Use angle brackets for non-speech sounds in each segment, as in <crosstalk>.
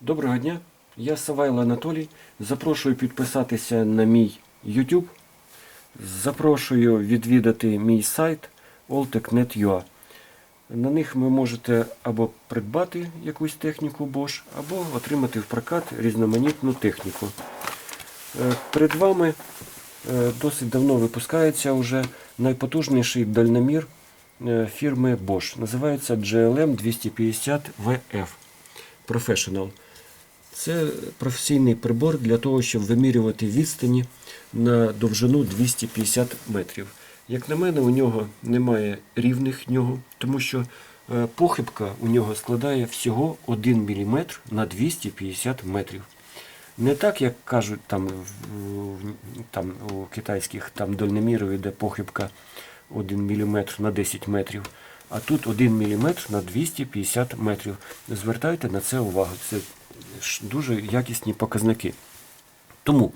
Доброго дня, я Савайло Анатолій. Запрошую підписатися на мій YouTube. Запрошую відвідати мій сайт alltech.net.ua. На них ви можете або придбати якусь техніку Bosch, або отримати в прокат різноманітну техніку. Е, Перед вами е, досить давно випускається вже найпотужніший дальномір е, фірми Bosch. Називається GLM 250 VF Professional. Це професійний прибор для того, щоб вимірювати відстані на довжину 250 метрів. Як на мене, у нього немає рівних нього, тому що е, похибка у нього складає всього 1 мм на 250 метрів. Не так, як кажуть там, там у китайських там дальномірів, де похибка 1 мм на 10 метрів, а тут 1 мм на 250 метрів. Звертайте на це увагу. Це дуже якісні показники. Тому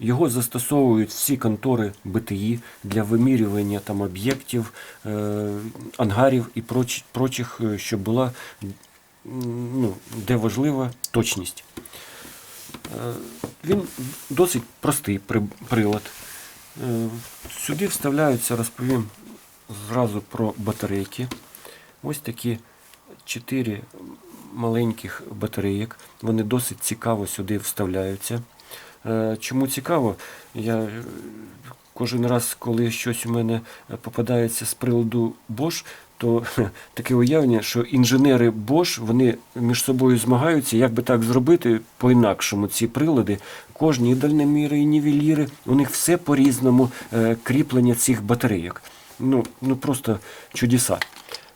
його застосовують всі контори БТІ для вимірювання там об'єктів, е, ангарів і проч, прочих, е, щоб була ну, де важлива точність. Е, Він досить простий при- прилад. Сюди вставляються, розповім зразу про батарейки. Ось такі чотири маленьких батарейок. Вони досить цікаво сюди вставляються. Е, Чому цікаво? Я кожен раз, коли щось у мене попадається з приладу Bosch, то <laughs> таке уявлення, що інженери Bosch вони між собою змагаються, як би так зробити по-інакшому ці прилади. Кожні і дальноміри, і нівеліри, у них все по-різному е, кріплення цих батарейок. Ну, ну просто чудеса.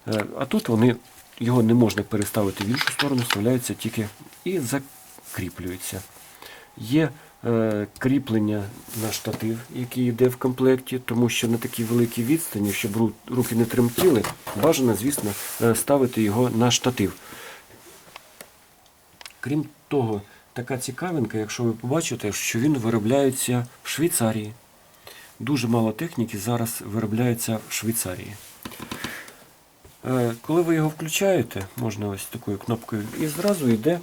Е, А тут вони його не можна переставити в іншу сторону, вставляються тільки і закріплюються. Є е, кріплення на штатив, який йде в комплекті, тому що на такій великій відстані, щоб руки не тремтіли, бажано, звісно, е, ставити його на штатив. Крім того, така цікавинка, якщо ви побачите, що він виробляється в Швейцарії. Дуже мало техніки зараз виробляється в Швейцарії. Е, Коли ви його включаєте, можна ось такою кнопкою, і зразу йде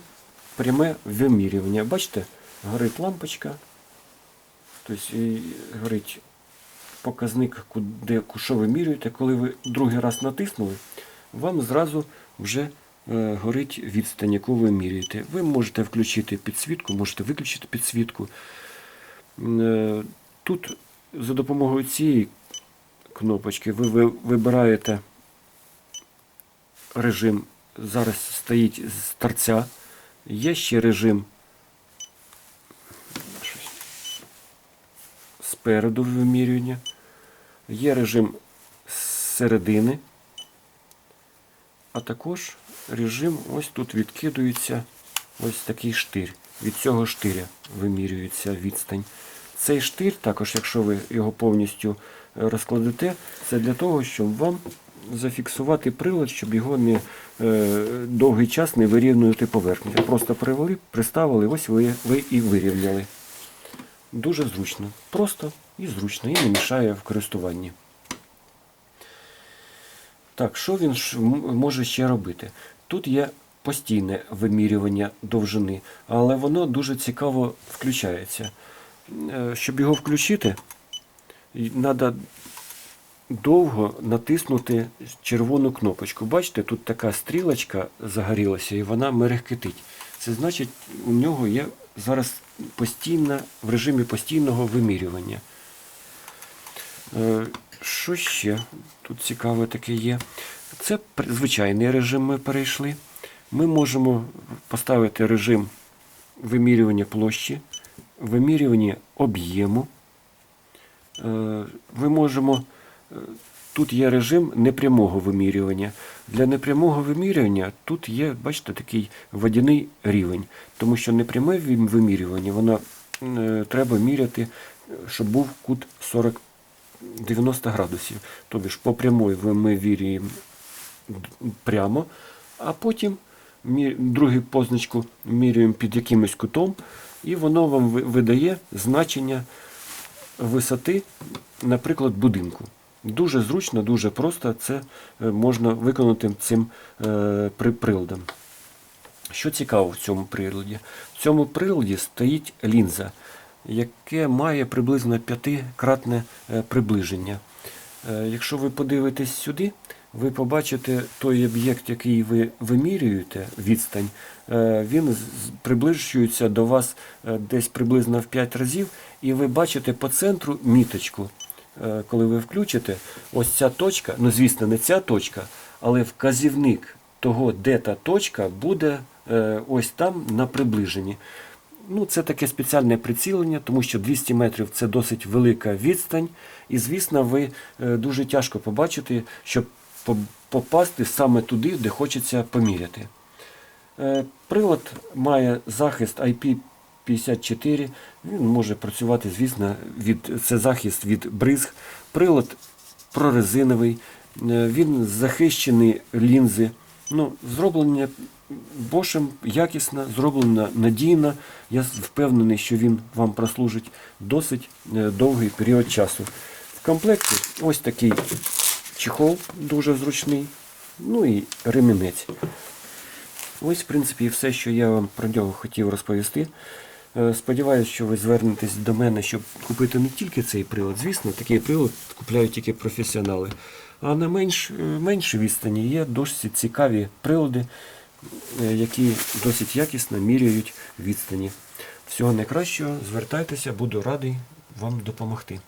пряме вимірювання. Бачите, горить лампочка, тобто горить показник, куди, що вимірюєте. Коли ви другий раз натиснули, вам зразу вже е, горить відстань, яку ви міряєте. Ви можете включити підсвітку, можете виключити підсвітку. Е, Тут за допомогою цієї кнопочки ви ви- вибираєте режим. Зараз стоїть з торця. Є ще режим спереду вимірювання. Є режим з середини. А також режим ось тут відкидується ось такий штир. Від цього штиря вимірюється відстань. Цей штир, також, якщо ви його повністю е, розкладете, це для того, щоб вам зафіксувати прилад, щоб його не е, довгий час не вирівнювати поверхню. Просто привели, приставили, ось ви, ви і вирівняли. Дуже зручно. Просто і зручно, і не мішає в користуванні. Так, що він може ще робити? Тут є постійне вимірювання довжини, але воно дуже цікаво включається. Е, Щоб його включити, треба довго натиснути червону кнопочку. Бачите, тут така стрілочка загорілася і вона мерехкетить. Це значить, у нього є зараз постійна, в режимі постійного вимірювання. Е, Що ще тут цікаве таке є? Це звичайний режим ми перейшли. Ми можемо поставити режим вимірювання площі, вимірювання об'єму. Е, Ви можемо. е, Тут є режим непрямого вимірювання. Для непрямого вимірювання тут є, бачите, такий водяний рівень. Тому що непряме вимірювання, воно е, треба міряти, щоб був кут 40 90 градусів. Тобто по прямой ви- ми вірюємо прямо, а потім другу позначку міряємо під якимось кутом, і воно вам видає значення висоти, наприклад, будинку. Дуже зручно, дуже просто це е, можна виконати цим е, приладом. Що цікаво в цьому приладі? В цьому приладі стоїть лінза, яке має приблизно п'ятикратне е, приближення. Якщо ви подивитесь сюди, ви побачите той об'єкт, який ви вимірюєте, відстань, е, він приближується до вас е, десь приблизно в 5 разів, і ви бачите по центру міточку. Е, Коли ви включите, ось ця точка, ну звісно, не ця точка, але вказівник того, де та точка, буде ось там на приближенні. Ну, це таке спеціальне прицілення, тому що 200 метрів це досить велика відстань. І, звісно, ви дуже тяжко побачите, щоб попасти саме туди, де хочеться поміряти. Е, Прилад має захист IP54. Він може працювати, звісно, від, це захист від бризг. Прилад прорезиновий, е, він захищений лінзи. Ну, зроблення Бошем якісно, зроблено надійно. Я впевнений, що він вам прослужить досить е, довгий період часу. В комплекті ось такий чехол дуже зручний, ну і ремінець. Ось, в принципі, все, що я вам про нього хотів розповісти. Е, Сподіваюсь, що ви звернетесь до мене, щоб купити не тільки цей прилад. Звісно, такий прилад купляють тільки професіонали. А на менш, е, меншій відстані є досить цікаві прилади, е, які досить якісно міряють відстані. Всього найкращого, звертайтеся, буду радий вам допомогти.